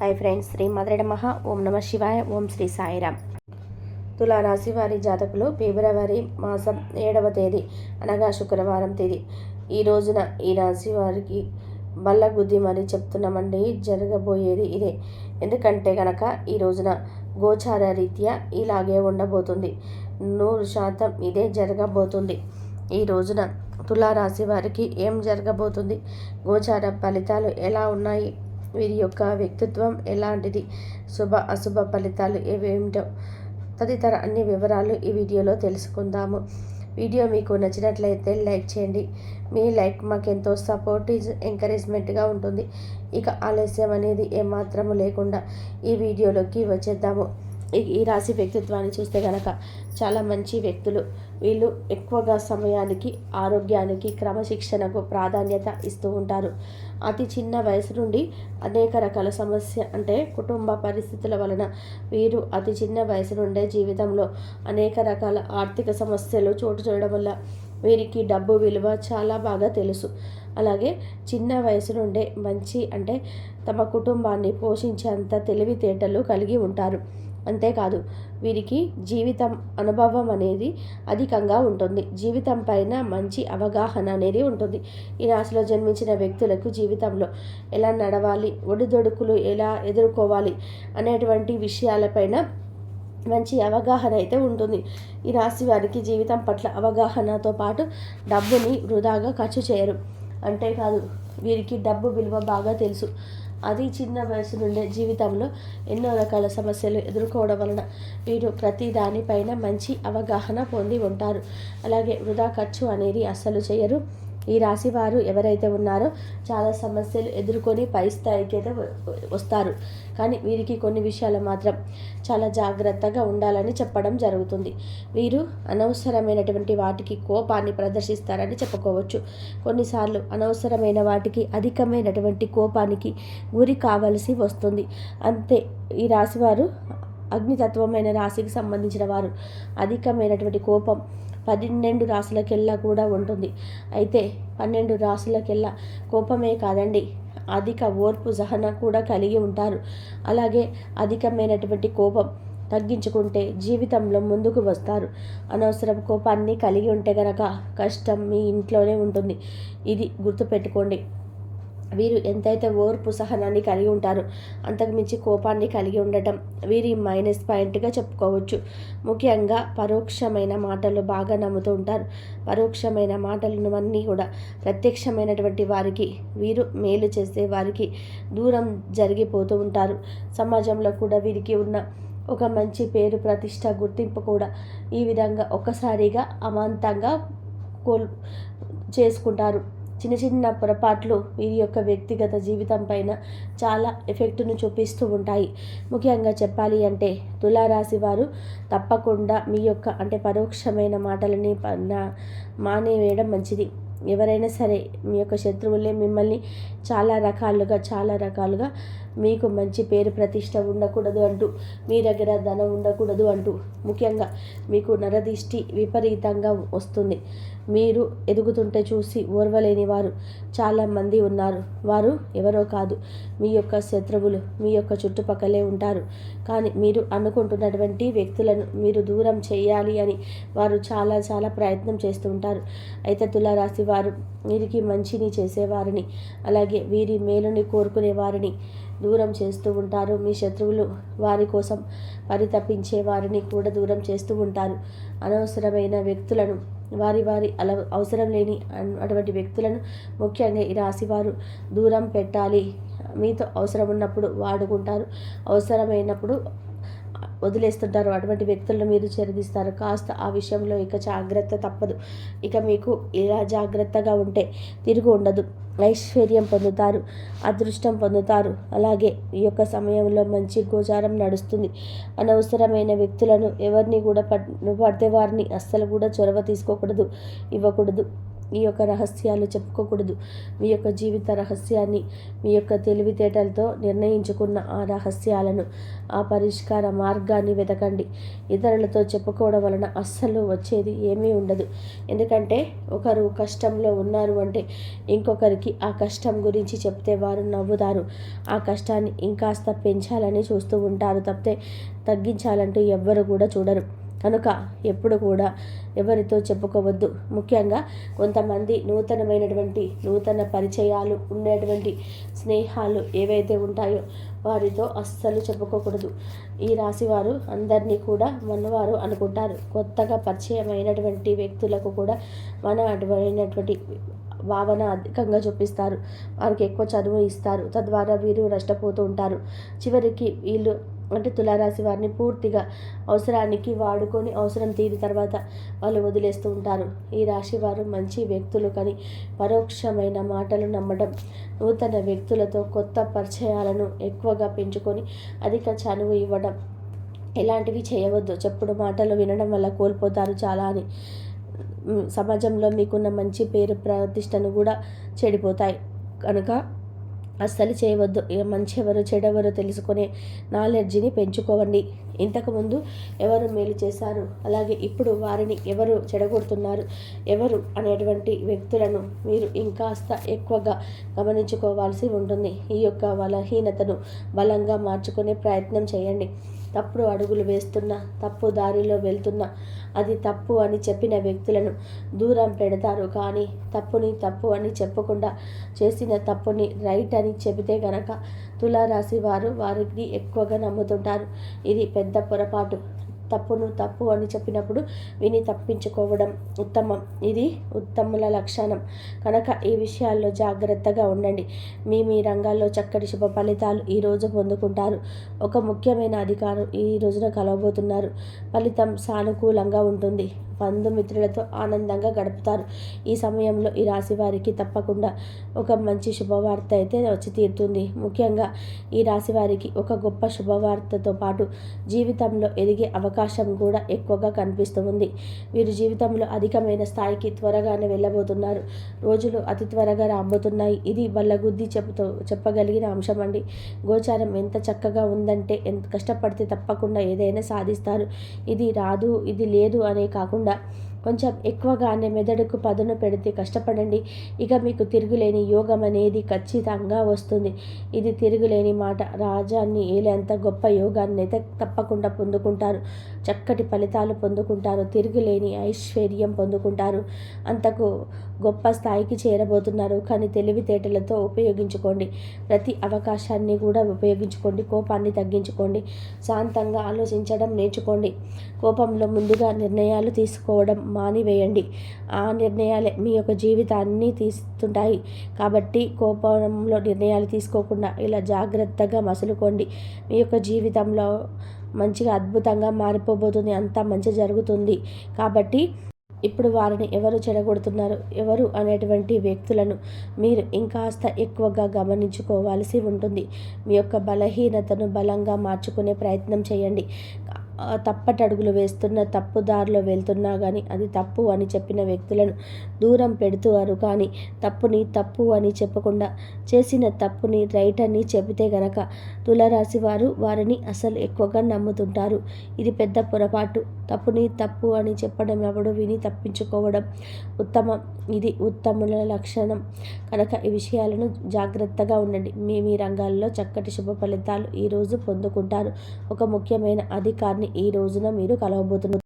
Hi friends Shri మధురడ మహా ఓం నమ శివాయ ఓం శ్రీ సాయిరామ్. తులారాశి వారి జాతకులు ఫిబ్రవరి మాసం ఏడవ తేదీ అనగా శుక్రవారం తేదీ. ఈ రోజున ఈ రాశి వారికి బల్ల గుద్ది మరి చెప్తున్నామండి జరగబోయేది ఇదే. ఎందుకంటే కనుక ఈ రోజున గోచార రీత్యా ఇలాగే ఉండబోతుంది. నూరు శాతం ఇదే జరగబోతుంది. ఈ రోజున తులారాశి వారికి ఏం జరగబోతుంది? గోచార ఫలితాలు ఎలా ఉన్నాయి? వీరి యొక్క వ్యక్తిత్వం ఎలాంటిది? శుభ అశుభ ఫలితాలు ఏవేమిటో తదితర అన్ని వివరాలు ఈ వీడియోలో తెలుసుకుందాము. వీడియో మీకు నచ్చినట్లయితే లైక్ చేయండి. మీ లైక్ మాకెంతో సపోర్ట్ ఎంకరేజ్మెంట్గా ఉంటుంది. ఇక ఆలస్యం అనేది ఏమాత్రము లేకుండా ఈ వీడియోలోకి వచ్చేద్దాము. ఈ ఈ రాశి వ్యక్తిత్వాన్ని చూస్తే కనుక చాలా మంచి వ్యక్తులు. వీళ్ళు ఎక్కువగా సమయానికి ఆరోగ్యానికి క్రమశిక్షణకు ప్రాధాన్యత ఇస్తూ ఉంటారు. అతి చిన్న వయసు నుండి అనేక రకాల సమస్య అంటే కుటుంబ పరిస్థితుల వలన వీరు అతి చిన్న వయసు నుండే జీవితంలో అనేక రకాల ఆర్థిక సమస్యలు చోటు చేయడం వల్ల వీరికి డబ్బు విలువ చాలా బాగా తెలుసు. అలాగే చిన్న వయసు నుండే మంచి అంటే తమ కుటుంబాన్ని పోషించేంత తెలివితేటలు కలిగి ఉంటారు. అంతేకాదు వీరికి జీవితం అనుభవం అనేది అధికంగా ఉంటుంది. జీవితం పైన మంచి అవగాహన అనేది ఉంటుంది. ఈ రాశిలో జన్మించిన వ్యక్తులకు జీవితంలో ఎలా నడవాలి ఒడిదొడుకులు ఎలా ఎదుర్కోవాలి అనేటువంటి విషయాలపైన మంచి అవగాహన అయితే ఉంటుంది. ఈ రాశి వారికి జీవితం పట్ల అవగాహనతో పాటు డబ్బుని వృధాగా ఖర్చు చేయరు. అంతేకాదు వీరికి డబ్బు విలువ బాగా తెలుసు. అది చిన్న వయసు నుండే జీవితంలో ఎన్నో రకాల సమస్యలు ఎదుర్కోవడం వలన వీరు ప్రతి దానిపైన మంచి అవగాహన పొంది ఉంటారు. అలాగే వృధా ఖర్చు అనేది అస్సలు చేయరు. ఈ రాశి వారు ఎవరైతే ఉన్నారో చాలా సమస్యలు ఎదుర్కొని పై స్థాయికి అయితే వస్తారు. కానీ వీరికి కొన్ని విషయాలు మాత్రం చాలా జాగ్రత్తగా ఉండాలని చెప్పడం జరుగుతుంది. వీరు అనవసరమైనటువంటి వాటికి కోపాన్ని ప్రదర్శిస్తారని చెప్పుకోవచ్చు. కొన్నిసార్లు అనవసరమైన వాటికి అధికమైనటువంటి కోపానికి గురి కావలసి వస్తుంది. అంతే ఈ రాశివారు అగ్నితత్వమైన రాశికి సంబంధించిన వారు. అధికమైనటువంటి కోపం పన్నెండు రాసులకెల్లా కూడా ఉంటుంది. అయితే పన్నెండు రాసులకెల్లా కోపమే కాదండి. అధిక ఓర్పు సహన కూడా కలిగి ఉంటారు. అలాగే అధికమైనటువంటి కోపం తగ్గించుకుంటే జీవితంలో ముందుకు వస్తారు. అనవసరం కోపాన్ని కలిగి ఉంటే గనక కష్టం మీ ఇంట్లోనే ఉంటుంది. ఇది గుర్తుపెట్టుకోండి. వీరు ఎంతైతే ఓర్పు సహనాన్ని కలిగి ఉంటారో అంతకుమించి కోపాన్ని కలిగి ఉండటం వీరి మైనస్ పాయింట్గా చెప్పుకోవచ్చు. ముఖ్యంగా పరోక్షమైన మాటలు బాగా నమ్ముతూ ఉంటారు. పరోక్షమైన మాటలను అన్నీ కూడా ప్రత్యక్షమైనటువంటి వారికి వీరు మేలు చేసే వారికి దూరం జరిగిపోతూ ఉంటారు. సమాజంలో కూడా వీరికి ఉన్న ఒక మంచి పేరు ప్రతిష్ట గుర్తింపు కూడా ఈ విధంగా ఒక్కసారిగా అమాంతంగా కోల్ చేసుకుంటారు. చిన్న చిన్న పొరపాట్లు వీరి యొక్క వ్యక్తిగత జీవితం పైన చాలా ఎఫెక్ట్ను చూపిస్తూ ఉంటాయి. ముఖ్యంగా చెప్పాలి అంటే తులారాశి వారు తప్పకుండా మీ యొక్క అంటే పరోక్షమైన మాటలని మానేవేయడం మంచిది. ఎవరైనా సరే మీ యొక్క శత్రువులే మిమ్మల్ని చాలా రకాలుగా చాలా రకాలుగా మీకు మంచి పేరు ప్రతిష్ట ఉండకూడదు అంటూ మీ దగ్గర ధనం ఉండకూడదు అంటూ ముఖ్యంగా మీకు నరదిష్టి విపరీతంగా వస్తుంది. మీరు ఎదుగుతుంటే చూసి ఓర్వలేని వారు చాలామంది ఉన్నారు. వారు ఎవరో కాదు మీ యొక్క శత్రువులు మీ యొక్క చుట్టుపక్కలే ఉంటారు. కానీ మీరు అనుకుంటున్నటువంటి వ్యక్తులను మీరు దూరం చేయాలి అని వారు చాలా చాలా ప్రయత్నం చేస్తూ ఉంటారు. అయితే తులారాశి వారు వీరికి మంచిని చేసేవారిని అలాగే వీరి మేలుని కోరుకునే వారిని దూరం చేస్తూ ఉంటారు. మీ శత్రువులు వారి కోసం పరితపించే వారిని కూడా దూరం చేస్తూ ఉంటారు. అనవసరమైన వ్యక్తులను వారి వారి అల అవసరం లేని అటువంటి వ్యక్తులను ముఖ్యంగా ఈ రాశివారు దూరం పెట్టాలి. మీతో అవసరం ఉన్నప్పుడు వాడుకుంటారు. అవసరమైనప్పుడు వదిలేస్తుంటారు. అటువంటి వ్యక్తులను మీరు చెరదీస్తారు కాస్త ఆ విషయంలో ఇక జాగ్రత్త తప్పదు. ఇక మీకు ఇలా జాగ్రత్తగా ఉంటే తిరుగు ఉండదు. ఐశ్వర్యం పొందుతారు అదృష్టం పొందుతారు. అలాగే ఈ యొక్క సమయంలో మంచి గోచారం నడుస్తుంది. అనవసరమైన వ్యక్తులను ఎవరిని కూడా పడితే వారిని అస్సలు కూడా చొరవ తీసుకోకూడదు ఇవ్వకూడదు. ఈ యొక్క రహస్యాలు చెప్పుకోకూడదు. మీ యొక్క జీవిత రహస్యాన్ని మీ యొక్క తెలివితేటలతో నిర్ణయించుకున్న ఆ రహస్యాలను ఆ పరిష్కార మార్గాన్ని వెతకండి. ఇతరులతో చెప్పుకోవడం వలన అస్సలు వచ్చేది ఏమీ ఉండదు. ఎందుకంటే ఒకరు కష్టంలో ఉన్నారు అంటే ఇంకొకరికి ఆ కష్టం గురించి చెప్తే వారు నవ్వుతారు. ఆ కష్టాన్ని ఇంకాస్త పెంచాలని చూస్తూ ఉంటారు తప్పితే తగ్గించాలంటూ ఎవ్వరు కూడా చూడరు. కనుక ఎప్పుడు కూడా ఎవరితో చెప్పుకోవద్దు. ముఖ్యంగా కొంతమంది నూతనమైనటువంటి నూతన పరిచయాలు ఉండేటువంటి స్నేహాలు ఏవైతే ఉంటాయో వారితో అస్సలు చెప్పుకోకూడదు. ఈ రాశివారు అందరినీ కూడా మనవారు అనుకుంటారు. కొత్తగా పరిచయమైనటువంటి వ్యక్తులకు కూడా మన అటువంటి భావన అధికంగా చూపిస్తారు. వారికి ఎక్కువ చదువు ఇస్తారు. తద్వారా వీరు నష్టపోతూ ఉంటారు. చివరికి వీళ్ళు అంటే తులారాశి వారిని పూర్తిగా అవసరానికి వాడుకొని అవసరం తీరి తర్వాత వాళ్ళు వదిలేస్తూ ఉంటారు. ఈ రాశి వారు మంచి వ్యక్తులు కానీ పరోక్షమైన మాటలు నమ్మడం నూతన వ్యక్తులతో కొత్త పరిచయాలను ఎక్కువగా పెంచుకొని అధిక చనువు ఇవ్వడం ఎలాంటివి చేయవద్దు. చెప్పుడు మాటలు వినడం వల్ల కోల్పోతారు చాలా అని. సమాజంలో మీకున్న మంచి పేరు ప్రతిష్టను కూడా చెడిపోతాయి. కనుక అస్సలు చేయవద్దు. మంచి ఎవరు చెడెవరో తెలుసుకునే నాలెడ్జిని పెంచుకోవండి. ఇంతకుముందు ఎవరు మేలు చేశారు? అలాగే ఇప్పుడు వారిని ఎవరు చెడగొడుతున్నారు? ఎవరు అనేటువంటి వ్యక్తులను మీరు ఇంకాస్త ఎక్కువగా గమనించుకోవాల్సి ఉంటుంది. ఈ యొక్క బలహీనతను బలంగా మార్చుకునే ప్రయత్నం చేయండి. తప్పుడు అడుగులు వేస్తున్న తప్పు దారిలో వెళ్తున్న అది తప్పు అని చెప్పిన వ్యక్తులను దూరం పెడతారు. కానీ తప్పుని తప్పు అని చెప్పకుండా చేసిన తప్పుని రైట్ అని చెబితే గనక తులారాశి వారు వారిని ఎక్కువగా నమ్ముతుంటారు. ఇది పెద్ద పొరపాటు. తప్పును తప్పు అని చెప్పినప్పుడు విని తప్పించుకోవడం ఉత్తమం. ఇది ఉత్తముల లక్షణం. కనుక ఈ విషయాల్లో జాగ్రత్తగా ఉండండి. మీ మీ రంగాల్లో చక్కటి శుభ ఫలితాలు ఈరోజు పొందుకుంటారు. ఒక ముఖ్యమైన అధికారం ఈ రోజున కలవబోతున్నారు. ఫలితం సానుకూలంగా ఉంటుంది. బంధుమిత్రులతో ఆనందంగా గడుపుతారు. ఈ సమయంలో ఈ రాశి వారికి తప్పకుండా ఒక మంచి శుభవార్త అయితే వచ్చి తీరుతుంది. ముఖ్యంగా ఈ రాశి వారికి ఒక గొప్ప శుభవార్తతో పాటు జీవితంలో ఎదిగే అవకాశం కూడా ఎక్కువగా కనిపిస్తుంది వీరు జీవితంలో అధికమైన స్థాయికి త్వరగానే వెళ్ళబోతున్నారు. రోజులు అతి త్వరగా రాబోతున్నాయి. ఇది బల్లగుద్ది చెబుతూ చెప్పగలిగిన అంశం అండి. గోచారం ఎంత చక్కగా ఉందంటే ఎంత కష్టపడితే తప్పకుండా ఏదైనా సాధిస్తారు. ఇది రాదు ఇది లేదు అనే కాకుండా కూడా కొంచెం ఎక్కువగానే మెదడుకు పదును పెడితే కష్టపడండి. ఇక మీకు తిరుగులేని యోగం అనేది ఖచ్చితంగా వస్తుంది. ఇది తిరుగులేని మాట. రాజాన్ని ఏలేంత గొప్ప యోగాన్ని అయితే తప్పకుండా పొందుకుంటారు. చక్కటి ఫలితాలు పొందుకుంటారు. తిరుగులేని ఐశ్వర్యం పొందుకుంటారు. అంతకు గొప్ప స్థాయికి చేరబోతున్నారు. కానీ తెలివితేటలతో ఉపయోగించుకోండి. ప్రతి అవకాశాన్ని కూడా ఉపయోగించుకోండి. కోపాన్ని తగ్గించుకోండి. శాంతంగా ఆలోచించడం నేర్చుకోండి. కోపంలో ముందుగా నిర్ణయాలు తీసుకోవడం మానివేయండి. ఆ నిర్ణయాలే మీ యొక్క జీవితాన్ని తీస్తుంటాయి. కాబట్టి కోపంలో నిర్ణయాలు తీసుకోకుండా ఇలా జాగ్రత్తగా మసులుకోండి. మీ యొక్క జీవితంలో మంచిగా అద్భుతంగా మారిపోబోతుంది. అంతా మంచి జరుగుతుంది. కాబట్టి ఇప్పుడు వారిని ఎవరు చెడగొడుతున్నారు? ఎవరు అనేటువంటి వ్యక్తులను మీరు ఇంకాస్త ఎక్కువగా గమనించుకోవాల్సి ఉంటుంది. మీ యొక్క బలహీనతను బలంగా మార్చుకునే ప్రయత్నం చేయండి. తప్పటడుగులు వేస్తున్న తప్పుదారిలో వెళ్తున్నా కానీ అది తప్పు అని చెప్పిన వ్యక్తులను దూరం పెడుతున్నారు కానీ తప్పుని తప్పు అని చెప్పకుండా చేసిన తప్పుని రైట్ అని చెబితే గనక తులరాశి వారు వారిని అసలు ఎక్కువగా నమ్ముతుంటారు. ఇది పెద్ద పొరపాటు. తప్పుని తప్పు అని చెప్పడం ఎవడు విని తప్పించుకోవడం ఉత్తమం. ఇది ఉత్తముల లక్షణం. కనుక ఈ విషయాలను జాగ్రత్తగా ఉండండి. మీ మీ రంగాల్లో చక్కటి శుభ ఫలితాలు ఈరోజు పొందుకుంటారు. ఒక ముఖ్యమైన అధికారిని ఈ రోజున మీరు కలవబోతున్న